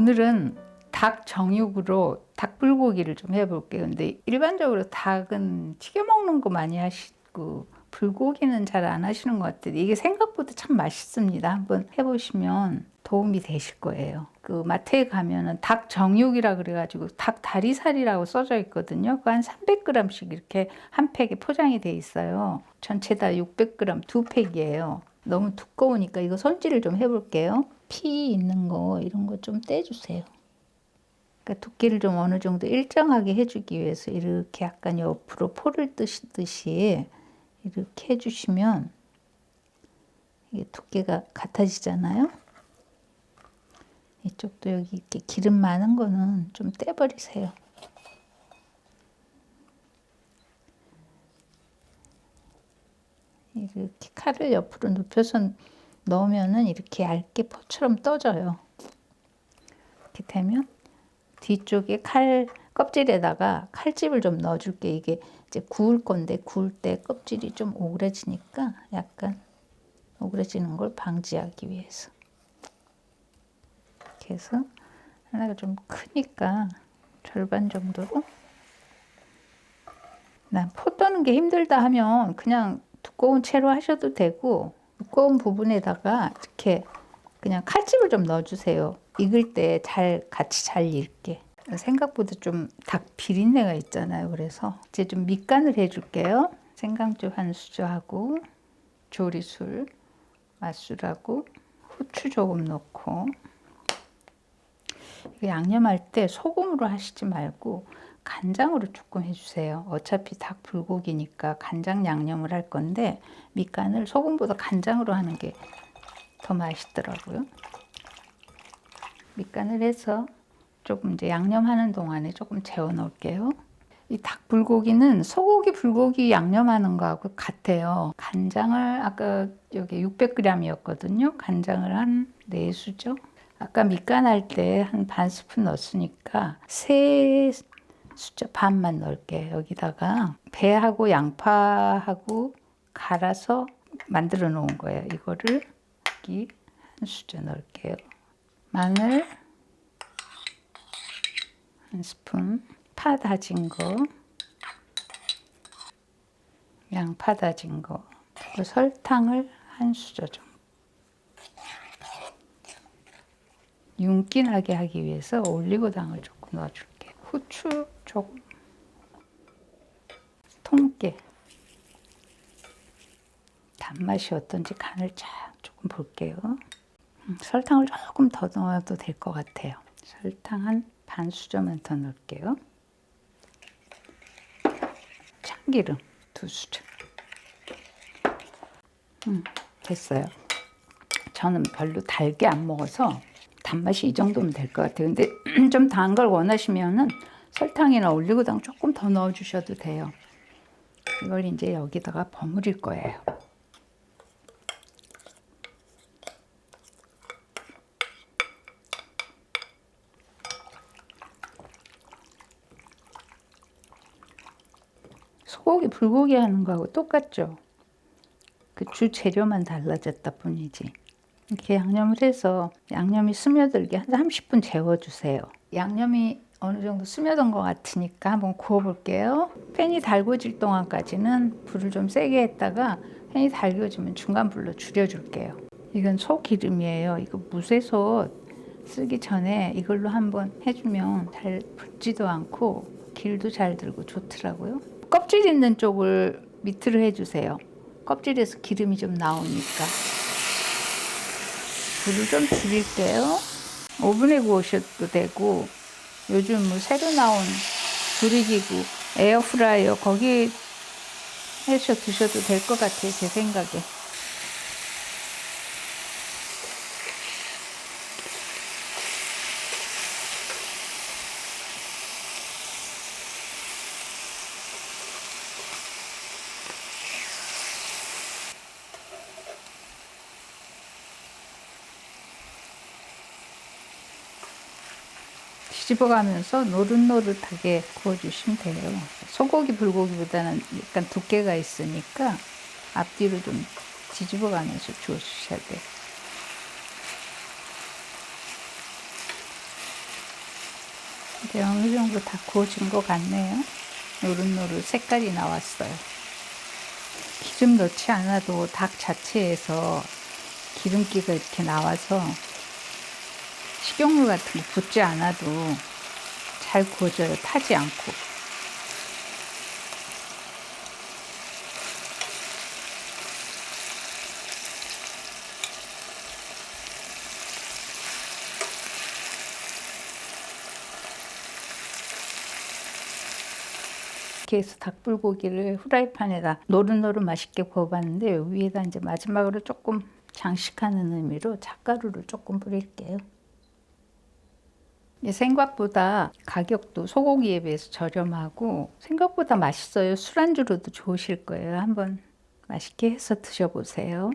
오늘은 닭 정육으로 닭불고기를 좀 해볼게요. 근데 일반적으로 닭은 튀겨 먹는 거 많이 하시고 불고기는 잘 안 하시는 것 같아요. 이게 생각보다 참 맛있습니다. 한번 해보시면 도움이 되실 거예요. 그 마트에 가면은 닭 정육이라 그래가지고 닭 다리살이라고 써져 있거든요. 그거 한 300g씩 이렇게 한 팩에 포장이 돼 있어요. 전체 다 600g 두 팩이에요. 너무 두꺼우니까 이거 손질을 좀 해볼게요. 피 있는 거 이런 거 좀 떼주세요. 그러니까 두께를 좀 어느 정도 일정하게 해주기 위해서 이렇게 약간 옆으로 포를 뜨시듯이 이렇게 해주시면 이게 두께가 같아지잖아요. 이쪽도 여기 이렇게 기름 많은 거는 좀 떼버리세요. 이렇게 칼을 옆으로 눕혀서 넣으면은 이렇게 얇게 포처럼 떠져요. 이렇게 되면 뒤쪽에 칼 껍질에다가 칼집을 좀 넣어줄게. 이게 이제 구울 건데 구울 때 껍질이 좀 오그라지니까 약간 오그라지는 걸 방지하기 위해서. 이렇게 해서 하나가 좀 크니까 절반 정도로. 난 포 떠는 게 힘들다 하면 그냥 두꺼운 채로 하셔도 되고 두꺼운 부분에다가 이렇게 그냥 칼집을 좀 넣어주세요. 익을 때 잘 같이 잘 익게. 생각보다 좀 닭 비린내가 있잖아요. 그래서 이제 좀 밑간을 해줄게요. 생강주 한 수저하고 조리술, 맛술하고 후추 조금 넣고 양념할 때 소금으로 하시지 말고 간장으로 조금 해주세요. 어차피 닭 불고기니까 간장 양념을 할 건데 밑간을 소금보다 간장으로 하는 게 더 맛있더라고요. 밑간을 해서 조금 이제 양념하는 동안에 조금 재워 놓을게요. 이 닭 불고기는 소고기 불고기 양념하는 거하고 같아요. 간장을 아까 여기 600g이었거든요. 간장을 한 4수저. 아까 밑간 할 때 한 반 스푼 넣었으니까 세 숫자 반만 넣을게요. 여기다가 배하고 양파하고 갈아서 만들어 놓은 거예요. 이거를 여기 한 수저 넣을게요. 마늘 한 스푼, 파 다진 거, 양파 다진 거, 그리고 설탕을 한 수저 좀. 윤기나게 하기 위해서 올리고당을 조금 넣어줄게. 후추 조금. 통깨. 단맛이 어떤지 간을 쫙 조금 볼게요. 음, 설탕을 조금 더 넣어도 될 것 같아요. 설탕 한 반 수저만 더 넣을게요. 참기름 두 수저. 음, 됐어요. 저는 별로 달게 안 먹어서 단맛이 이 정도면 될 것 같아요. 근데 좀 단 걸 원하시면은 설탕이나 올리고당 조금 더 넣어 주셔도 돼요. 이걸 이제 여기다가 버무릴 거예요. 소고기, 불고기 하는 거하고 똑같죠? 그 주 재료만 달라졌다 뿐이지. 이렇게 양념을 해서 양념이 스며들게 한 30분 재워주세요. 양념이 어느 정도 스며든 것 같으니까 한번 구워볼게요. 팬이 달궈질 동안까지는 불을 좀 세게 했다가 팬이 달궈지면 중간 불로 줄여줄게요. 이건 소기름이에요. 이거 무쇠솥 쓰기 전에 이걸로 한번 해주면 잘 붙지도 않고 길도 잘 들고 좋더라고요. 껍질 있는 쪽을 밑으로 해주세요. 껍질에서 기름이 좀 나오니까. 불을 좀 줄일게요. 오븐에 구우셔도 되고 요즘 뭐 새로 나온 조리기구 에어프라이어 거기 해서 드셔도 될 것 같아요. 제 생각에. 집어가면서 노릇노릇하게 구워주시면 돼요. 소고기 불고기보다는 약간 두께가 있으니까 앞뒤로 좀 뒤집어가면서 주워주셔야 돼요. 이제 어느 정도 다 구워진 것 같네요. 노릇노릇 색깔이 나왔어요. 기름 넣지 않아도 닭 자체에서 기름기가 이렇게 나와서 식용유 같은 거 붓지 않아도 잘 구워져요. 타지 않고. 이렇게 해서 닭불고기를 후라이팬에다 노릇노릇 맛있게 구워봤는데 위에다 이제 마지막으로 조금 장식하는 의미로 잣가루를 조금 뿌릴게요. 이 생각보다 가격도 소고기에 비해서 저렴하고 생각보다 맛있어요. 술안주로도 좋으실 거예요. 한번 맛있게 해서 드셔보세요.